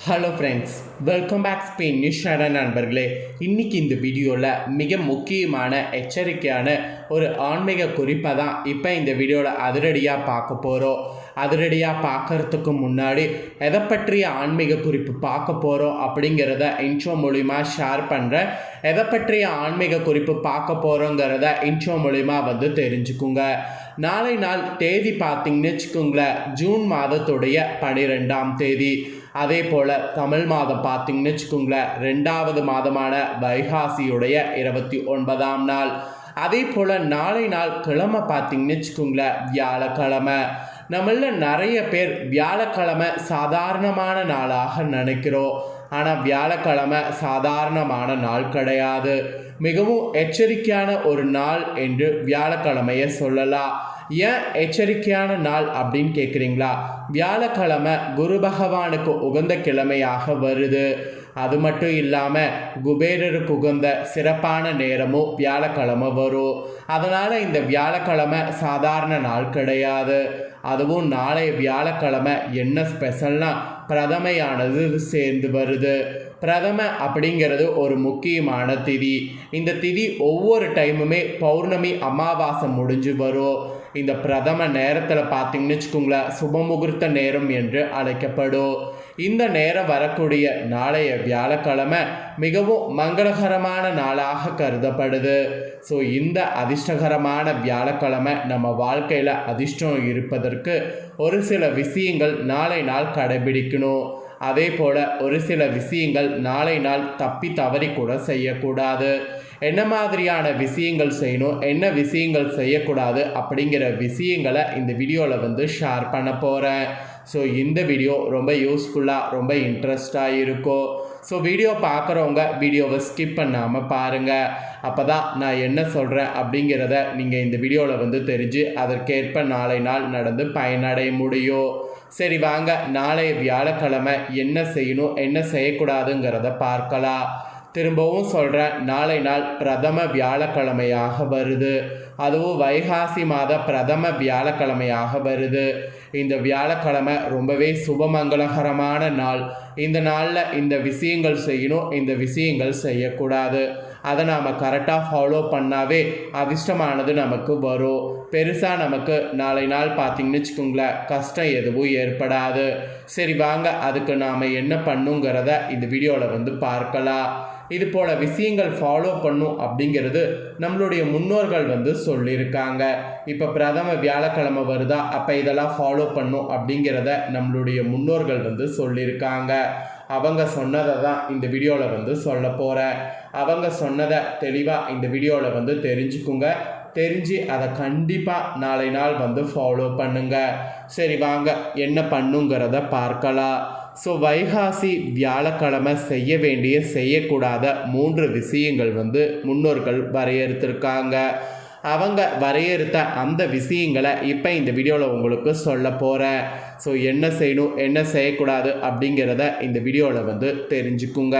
Hello friends welcome back Spain நியூஸ்டான நண்பர்களே. இன்னைக்கு இந்த வீடியோவில் மிக முக்கியமான எச்சரிக்கையான ஒரு ஆன்மீக குறிப்பை தான் இப்போ இந்த வீடியோவில் அதிரடியாக பார்க்க போகிறோம் அதிரடியாக பார்க்கறதுக்கு முன்னாடி எதை பற்றிய ஆன்மீக குறிப்பு பார்க்க போகிறோம் அப்படிங்கிறத இன்ட்ரோ மூலிமா ஷேர் பண்ணுறேன் எதை பற்றிய ஆன்மீக குறிப்பு பார்க்க போகிறோங்கிறத இன்ட்ரோ மூலிமா வந்து தெரிஞ்சுக்குங்க. நாளை நாள் தேதி பார்த்தீங்கன்னு வச்சுக்கோங்களேன் ஜூன் மாதத்துடைய பனிரெண்டாம் தேதி. அதே போல் தமிழ் மாதம் பார்த்தீங்கன்னு வச்சுக்கோங்களேன் ரெண்டாவது மாதமான வைகாசியுடைய இருபத்தி ஒன்பதாம் நாள். அதே போல் நாளை நாள் கிழமை பார்த்தீங்கன்னு வச்சுக்கோங்களேன் வியாழக்கிழமை. நம்மள நிறைய பேர் வியாழக்கிழமை சாதாரணமான நாளாக நினைக்கிறோம். ஆனால் வியாழக்கிழமை சாதாரணமான நாள் கிடையாது. மிகவும் எச்சரிக்கையான ஒரு நாள் என்று வியாழக்கிழமையை சொல்லலாம். ஏன் எச்சரிக்கையான நாள் அப்படின்னு கேட்குறீங்களா வியாழக்கிழமை குரு பகவானுக்கு உகந்த கிழமையாக வருது. அது மட்டும் இல்லாமல் குபேரருக்கு உகந்த சிறப்பான நேரமும் வியாழக்கிழமை வரும். அதனால் இந்த வியாழக்கிழமை சாதாரண நாள் கிடையாது. அதுவும் நாளைய வியாழக்கிழமை என்ன ஸ்பெஷல்னால் பிரதமையானது சேர்ந்து வருது. பிரதம அப்படிங்கிறது ஒரு முக்கியமான திதி. இந்த திதி ஒவ்வொரு டைமுமே பௌர்ணமி அமாவாசை முடிஞ்சு வரும். இந்த பிரதம நேரத்தில் பார்த்தீங்கன்னு வச்சுக்கோங்களேன் சுபமுகூர்த்த நேரம் என்று அழைக்கப்படும். இந்த நேரம் வரக்கூடிய நாளைய வியாழக்கிழமை மிகவும் மங்களகரமான நாளாக கருதப்படுது. ஸோ இந்த அதிர்ஷ்டகரமான வியாழக்கிழமை நம்ம வாழ்க்கையில் அதிர்ஷ்டம் இருப்பதற்கு ஒரு சில விஷயங்கள் நாளை நாள் கடைபிடிக்கணும். அதே போல் ஒரு சில விஷயங்கள் நாளை நாள் தப்பி தவறி கூட செய்யக்கூடாது. என்ன மாதிரியான விஷயங்கள் செய்யணும் என்ன விஷயங்கள் செய்யக்கூடாது அப்படிங்கிற விஷயங்களை இந்த வீடியோவில் வந்து ஷேர் பண்ண போகிறேன் ஸோ இந்த வீடியோ ரொம்ப யூஸ்ஃபுல்லாக ரொம்ப இன்ட்ரெஸ்டாக இருக்கும் ஸோ வீடியோ பார்க்குறவங்க வீடியோவை ஸ்கிப் பண்ணாமல் பாருங்கள் அப்போ தான் நான் என்ன சொல்கிறேன் அப்படிங்கிறத நீங்கள் இந்த வீடியோவில் வந்து தெரிஞ்சு அதற்கேற்ப நாளை நாள் நடந்து பயனடைய முடியும். சரி வாங்க. நாளைய வியாழக்கிழமை என்ன செய்யணும் என்ன செய்யக்கூடாதுங்கிறத பார்க்கலாம். திரும்பவும் சொல்கிறேன் நாளை நாள் பிரதம வியாழக்கிழமையாக வருது. அதுவும் வைகாசி மாத பிரதம வியாழக்கிழமையாக வருது. இந்த வியாழக்கிழமை ரொம்பவே சுபமங்களகரமான நாள். இந்த நாளில் இந்த விஷயங்கள் செய்யணும் இந்த விஷயங்கள் செய்யக்கூடாது. அதை நாம் கரெக்டாக ஃபாலோ பண்ணாவே அதிர்ஷ்டமானது நமக்கு வரும். பெருசாக நமக்கு நாளை நாள் பார்த்திங்கன்னு வச்சுக்கோங்களேன் கஷ்டம் எதுவும் ஏற்படாது. சரி வாங்க அதுக்கு நாம் என்ன பண்ணுங்கிறத இந்த வீடியோவில் வந்து பார்க்கலாம். இது போல் விஷயங்கள் ஃபாலோ பண்ணும் அப்படிங்கிறது நம்மளுடைய முன்னோர்கள் வந்து சொல்லியிருக்காங்க. இப்போ பிரதம வியாழக்கிழமை வருதா? அப்போ இதெல்லாம் ஃபாலோ பண்ணும் அப்படிங்கிறத நம்மளுடைய முன்னோர்கள் வந்து சொல்லியிருக்காங்க. அவங்க சொன்னதை தான் இந்த வீடியோவில் வந்து சொல்ல போகிறேன் அவங்க சொன்னதை தெளிவாக இந்த வீடியோவில் வந்து தெரிஞ்சுக்குங்க. தெரிஞ்சு அதை கண்டிப்பாக நாளை நாள் வந்து ஃபாலோ பண்ணுங்க. சரி வாங்க என்ன பண்ணுங்கிறத பார்க்கலாம். ஸோ வைகாசி வியாழக்கிழமை செய்ய வேண்டிய செய்யக்கூடாத மூன்று விஷயங்கள் வந்து முன்னோர்கள் வரையறுத்திருக்காங்க. அவங்க வரையறுத்த அந்த விஷயங்களை இப்போ இந்த வீடியோவில் உங்களுக்கு சொல்ல போகிறேன் ஸோ என்ன செய்யணும் என்ன செய்யக்கூடாது அப்படிங்கிறத இந்த வீடியோவில் வந்து தெரிஞ்சுக்குங்க.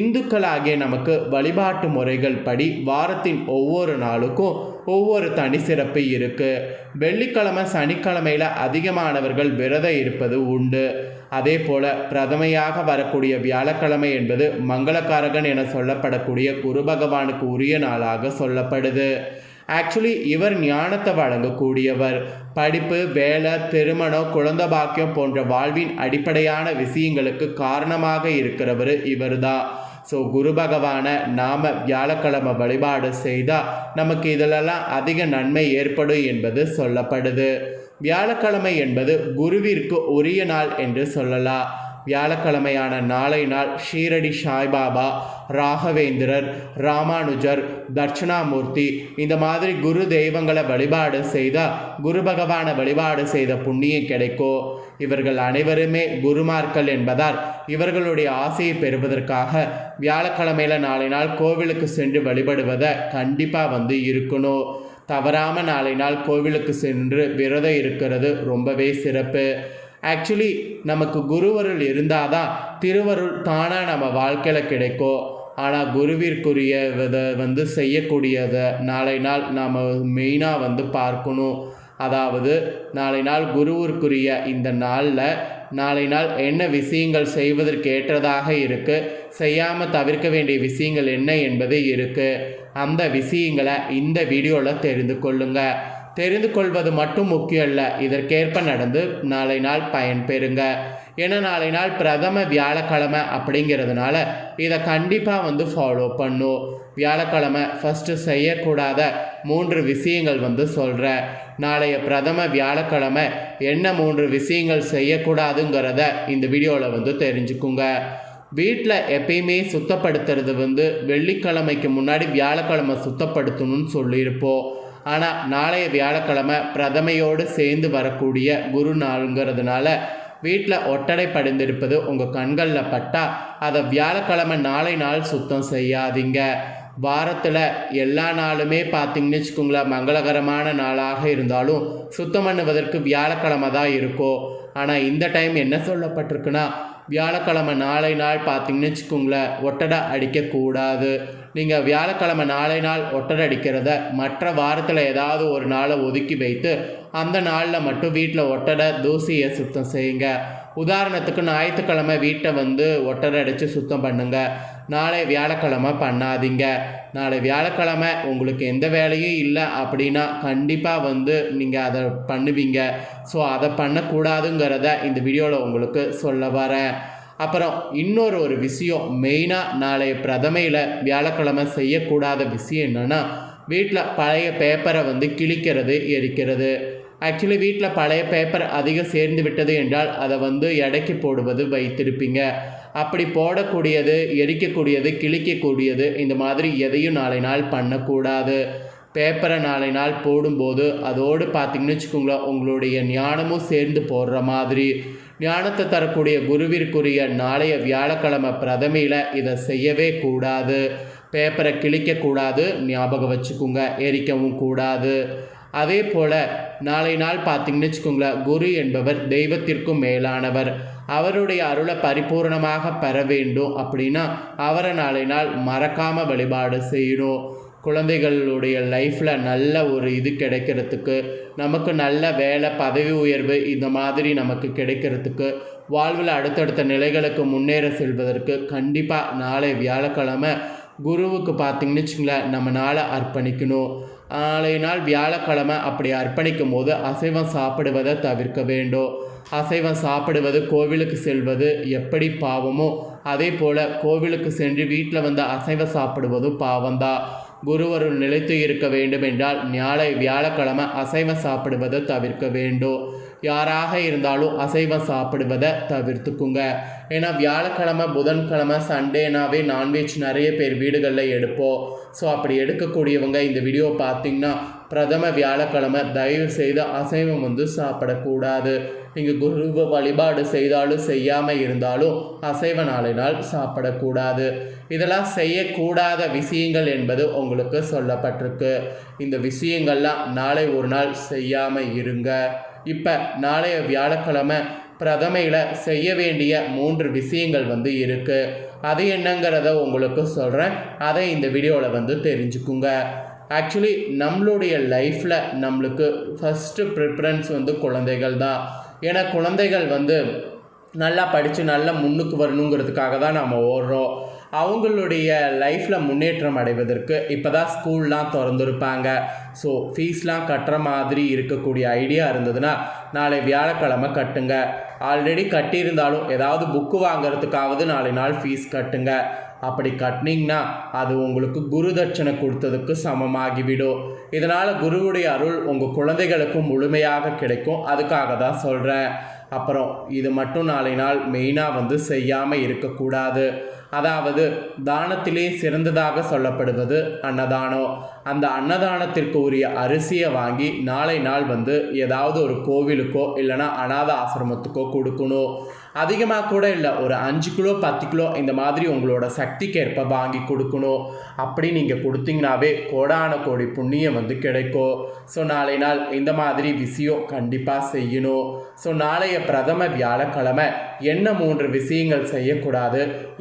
இந்துக்களாகிய நமக்கு வழிபாட்டு முறைகள் படி வாரத்தின் ஒவ்வொரு நாளுக்கும் ஒவ்வொரு தனி சிறப்பு இருக்குது வெள்ளிக்கிழமை சனிக்கிழமையில் அதிகமானவர்கள் விரதம் இருப்பது உண்டு. அதே போல் பிரதமையாக வரக்கூடிய வியாழக்கிழமை என்பது மங்களக்காரகன் என சொல்லப்படக்கூடிய குரு பகவானுக்கு உரிய நாளாக சொல்லப்படுது. ஆக்சுவலி இவர் ஞானத்தை வழங்கக்கூடியவர். படிப்பு வேலை திருமணம் குழந்த பாக்கியம் போன்ற வாழ்வின் அடிப்படையான விஷயங்களுக்கு காரணமாக இருக்கிறவர் இவர்தான். ஸோ குரு பகவானை நாம் வியாழக்கிழமை வழிபாடு செய்தால் நமக்கு இதிலெல்லாம் அதிக நன்மை ஏற்படும் என்பது சொல்லப்படுது. வியாழக்கிழமை என்பது குருவிற்கு உரிய நாள் என்று சொல்லலாம். வியாழக்கிழமையான நாளை நாள் ஷீரடி சாய்பாபா ராகவேந்திரர் ராமானுஜர் தட்சிணாமூர்த்தி இந்த மாதிரி குரு தெய்வங்களை வழிபாடு செய்தால் குரு பகவானை வழிபாடு செய்த புண்ணியம் கிடைக்கும் இவர்கள் அனைவருமே குருமார்கள் என்பதால் இவர்களுடைய ஆசையை பெறுவதற்காக வியாழக்கிழமையில் நாளை நாள் கோவிலுக்கு சென்று வழிபடுவதை கண்டிப்பாக வந்து இருக்கணும். தவறாமல் நாளை நாள் கோவிலுக்கு சென்று விரதம் இருக்கிறது ரொம்பவே சிறப்பு. ஆக்சுவலி நமக்கு குருவருள் இருந்தால் தான் திருவருள் தானாக நம்ம வாழ்க்கையில் கிடைக்கும். ஆனால் குருவிற்குரிய இதை வந்து செய்யக்கூடியதை நாளை நாள் நாம் மெயினாக வந்து பார்க்கணும். அதாவது நாளை நாள் குருவிற்குரிய இந்த நாளில் நாளை நாள் என்ன விஷயங்கள் செய்வதற்கு ஏற்றதாக இருக்குது செய்யாமல் தவிர்க்க வேண்டிய விஷயங்கள் என்ன என்பது இருக்குது அந்த விஷயங்களை இந்த வீடியோவில் தெரிந்து கொள்ளுங்கள் தெரிந்து கொள்வது மட்டும் முக்கியம் இல்லை இதற்கேற்ப நடந்து நாளை நாள் பயன் பெறுங்க. ஏன்னா நாளை நாள் பிரதம வியாழக்கிழமை அப்படிங்கிறதுனால இதை கண்டிப்பாக வந்து ஃபாலோ பண்ணும் வியாழக்கிழமை ஃபஸ்ட்டு செய்யக்கூடாத மூன்று விஷயங்கள் வந்து சொல்கிறேன் நாளைய பிரதம வியாழக்கிழமை என்ன மூன்று விஷயங்கள் செய்யக்கூடாதுங்கிறத இந்த வீடியோவில் வந்து தெரிஞ்சுக்குங்க. வீட்டில் எப்பயுமே சுத்தப்படுத்துறது வந்து வெள்ளிக்கிழமைக்கு முன்னாடி வியாழக்கிழமை சுத்தப்படுத்தணும்னு சொல்லியிருப்போம். ஆனால் நாளைய வியாழக்கிழமை பிரதமையோடு சேர்ந்து வரக்கூடிய குரு நாளுங்கிறதுனால வீட்டில் ஒட்டடை படிந்திருப்பது உங்கள் கண்களில் பட்டால் அதை வியாழக்கிழமை நாளை நாள் சுத்தம் செய்யாதீங்க. வாரத்தில் எல்லா நாளுமே பார்த்தீங்கன்னு வச்சுக்கோங்களேன் மங்களகரமான நாளாக இருந்தாலும் சுத்தம் பண்ணுவதற்கு வியாழக்கிழமை தான் இருக்கும். ஆனால் இந்த டைம் என்ன சொல்லப்பட்டிருக்குன்னா வியாழக்கிழமை நாளை நாள் பார்த்தீங்கன்னு வச்சுக்கோங்களேன் ஒட்டடை அடிக்கக்கூடாது நீங்கள் வியாழக்கிழமை நாளை நாள் ஒட்டடை அடிக்கிறத மற்ற வாரத்தில் ஏதாவது ஒரு நாளை ஒதுக்கி வைத்து அந்த நாளில் மட்டும் வீட்டில் ஒட்டடை தூசியை சுத்தம் செய்யுங்க. உதாரணத்துக்கு ஞாயிற்றுக்கிழமை வீட்டை வந்து ஒட்டரை அடித்து சுத்தம் பண்ணுங்க. நாளை வியாழக்கிழமை பண்ணாதீங்க. நாளை வியாழக்கிழமை உங்களுக்கு எந்த வேலையும் இல்லை அப்படின்னா கண்டிப்பாக வந்து நீங்கள் அதை பண்ணுவீங்க. ஸோ அதை பண்ணக்கூடாதுங்கிறத இந்த வீடியோவில் உங்களுக்கு சொல்ல வரேன். அப்புறம் இன்னொரு ஒரு விஷயம் மெயினாக நாளைய பிரதமையில் வியாழக்கிழமை செய்யக்கூடாத விஷயம் என்னென்னா வீட்டில் பழைய பேப்பரை வந்து கிழிக்கிறது எரிக்கிறது. ஆக்சுவலி வீட்டில் பழைய பேப்பர் அதிகம் சேர்ந்து விட்டது என்றால் அதை வந்து எடைக்கு போடுவது வைத்திருப்பீங்க. அப்படி போடக்கூடியது எரிக்கக்கூடியது கிழிக்கக்கூடியது இந்த மாதிரி எதையும் நாளை நாள் பண்ணக்கூடாது. பேப்பரை நாளை நாள் போடும்போது அதோடு பார்த்திங்கன்னு வச்சுக்கோங்களேன் உங்களுடைய ஞானமும் சேர்ந்து போடுற மாதிரி. ஞானத்தை தரக்கூடிய குருவிற்குரிய நாளைய வியாழக்கிழமை பிரதமையில் இதை செய்யவே கூடாது. பேப்பரை கிழிக்கக்கூடாது ஞாபகம் வச்சுக்கோங்க எரிக்கவும் கூடாது. அதே போல் நாளை நாள் பார்த்திங்கன்னு வச்சுக்கோங்களேன் குரு என்பவர் தெய்வத்திற்கும் மேலானவர். அவருடைய அருளை பரிபூர்ணமாக பெற வேண்டும் அப்படின்னா அவரை நாளை நாள் மறக்காமல் வழிபாடு செய்யணும். குழந்தைகளுடைய லைஃப்பில் நல்ல ஒரு இது கிடைக்கிறதுக்கு நமக்கு நல்ல வேலை பதவி உயர்வு இந்த மாதிரி நமக்கு கிடைக்கிறதுக்கு வாழ்வில் அடுத்தடுத்த நிலைகளுக்கு முன்னேற செல்வதற்கு கண்டிப்பாக நாளை வியாழக்கிழமை குருவுக்கு பார்த்திங்கன்னு வச்சுங்களேன் நம்ம நாளை அர்ப்பணிக்கணும். நாளை நாள் வியாழக்கிழமை அப்படி அர்ப்பணிக்கும் போது அசைவம் சாப்பிடுவதை தவிர்க்க வேண்டும். அசைவம் சாப்பிடுவது கோவிலுக்கு செல்வது எப்படி பாவமோ அதே போல் கோவிலுக்கு சென்று வீட்டில் வந்து அசைவம் சாப்பிடுவதும் பாவம்தான். குருவருள் நிலைத்து இருக்க வேண்டும் என்றால் நாளை வியாழக்கிழமை அசைவம் சாப்பிடுவதை தவிர்க்க வேண்டும். யாராக இருந்தாலும் அசைவம் சாப்பிடுவதை தவிர்த்துக்குங்க. ஏன்னா வியாழக்கிழமை புதன்கிழமை சண்டேனாவே நான்வெஜ் நிறைய பேர் வீடுகளில் எடுப்போம். ஸோ அப்படி எடுக்கக்கூடியவங்க இந்த வீடியோ பார்த்தீங்கன்னா பிரதம வியாழக்கிழமை தயவு செய்து அசைவம் வந்து சாப்பிடக்கூடாது. நீங்கள் குருவை வழிபாடு செய்தாலும் செய்யாமல் இருந்தாலும் அசைவ நாளினால் சாப்பிடக்கூடாது. இதெல்லாம் செய்யக்கூடாத விஷயங்கள் என்பது உங்களுக்கு சொல்லப்பட்டிருக்கு. இந்த விஷயங்கள்லாம் நாளை ஒரு நாள் செய்யாமல் இருங்க. இப்போ நாளைய வியாழக்கிழமை பிரதமையில் செய்ய வேண்டிய மூன்று விஷயங்கள் வந்து இருக்குது அது என்னங்கிறத உங்களுக்கு சொல்கிறேன் அதை இந்த வீடியோவில் வந்து தெரிஞ்சுக்குங்க. ஆக்சுவலி நம்மளுடைய லைஃப்பில் நம்மளுக்கு ஃபஸ்ட்டு ப்ரிஃபரன்ஸ் வந்து குழந்தைகள் தான். ஏன்னா குழந்தைகள் வந்து நல்லா படித்து நல்லா முன்னுக்கு வரணுங்கிறதுக்காக தான் நம்ம ஓடுறோம். அவங்களுடைய லைஃப்பில் முன்னேற்றம் அடைவதற்கு இப்போ தான் ஸ்கூல்லாம் திறந்துருப்பாங்க. ஸோ ஃபீஸ்லாம் கட்டுற மாதிரி இருக்கக்கூடிய ஐடியா இருந்ததுன்னா நாளை வியாழக்கிழமை கட்டுங்க. ஆல்ரெடி கட்டியிருந்தாலும் ஏதாவது புக்கு வாங்குறதுக்காவது நாளை நாள் ஃபீஸ் கட்டுங்க. அப்படி கட்டினீங்கன்னா அது உங்களுக்கு குரு தட்சணை கொடுத்ததுக்கு சமமாகிவிடும். இதனால் குருவுடைய அருள் உங்கள் குழந்தைகளுக்கும் முழுமையாக கிடைக்கும். அதுக்காக தான் சொல்கிறேன் அப்புறம் இது மட்டும் நாளை நாள் மெயினாக வந்து செய்யாமல் இருக்கக்கூடாது. அதாவது தானத்திலே சிறந்ததாக சொல்லப்படுவது அன்னதானம். அந்த அன்னதானத்திற்கு உரிய அரிசியை வாங்கி நாளை நாள் வந்து ஏதாவது ஒரு கோவிலுக்கோ இல்லைனா அநாத ஆசிரமத்துக்கோ கொடுக்கணும். அதிகமாக கூட இல்லை. ஒரு அஞ்சு கிலோ பத்து கிலோ இந்த மாதிரி உங்களோட சக்திக்கேற்ப வாங்கி கொடுக்கணும். அப்படி நீங்கள் கொடுத்தீங்கனாவே கோடான கோடி புண்ணியம் வந்து கிடைக்கும். ஸோ நாளை நாள் இந்த மாதிரி விஷயம் கண்டிப்பாக செய்யணும். ஸோ நாளைய பிரதம வியாழக்கிழமை என்ன மூன்று விஷயங்கள் செய்யக்கூடாது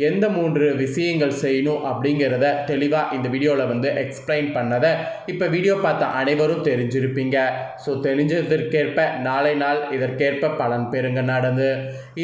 எந்த மூன்று விஷயங்கள் செய்யணும் அப்படிங்கிறத தெளிவாக இந்த வீடியோவில் வந்து எக்ஸ்பிளைன் பண்ணதை இப்போ வீடியோ பார்த்த அனைவரும் தெரிஞ்சிருப்பீங்க. ஸோ தெரிஞ்சதற்கேற்ப நாளை நாள் இதற்கேற்ப பலன் பெறுங்க நடந்து.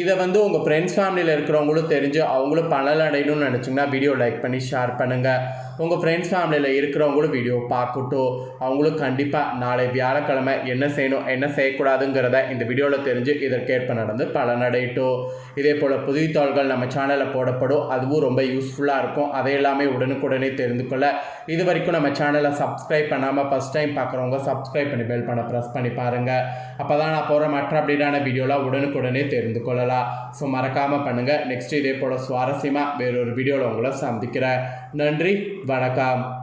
இதை வந்து உங்கள் ஃப்ரெண்ட்ஸ் ஃபேமிலியில் இருக்கிறவங்களும் தெரிஞ்சு அவங்களும் பலன் அடையணும்னு நினச்சிங்கன்னா வீடியோ லைக் பண்ணி ஷேர் பண்ணுங்கள் உங்கள் ஃப்ரெண்ட்ஸ் ஃபேமிலியில் இருக்கிறவங்களும் வீடியோ பார்க்கட்டும். அவங்களும் கண்டிப்பாக நாளை வியாழக்கிழமை என்ன செய்யணும் என்ன செய்யக்கூடாதுங்கிறத இந்த வீடியோவில் தெரிஞ்சு இதற்கேற்ப நடந்து பலனடையட்டும் இதே போல் புதிய தாள்கள் நம்ம சேனலில் போடப்படும். அதுவும் ரொம்ப யூஸ்ஃபுல்லாக இருக்கும். அதை எல்லாமே உடனுக்குடனே தெரிந்து கொள்ள. இது வரைக்கும் நம்ம சேனலை சப்ஸ்கிரைப் பண்ணாமல் ஃபஸ்ட் டைம் பார்க்குறவங்க சப்ஸ்கிரைப் பண்ணி பெல் பண்ண ப்ரெஸ் பண்ணி பாருங்கள் அப்போ தான் நான் போகிற மற்ற அப்படியான வீடியோலாம் உடனுக்குடனே தெரிந்து கொள்ளலாம். ஸோ மறக்காமல் பண்ணுங்கள் நெக்ஸ்ட் இதே போல் சுவாரஸ்யமாக வேறொரு வீடியோவில் உங்களை சந்திக்கிறேன். நன்றி வணக்கம்.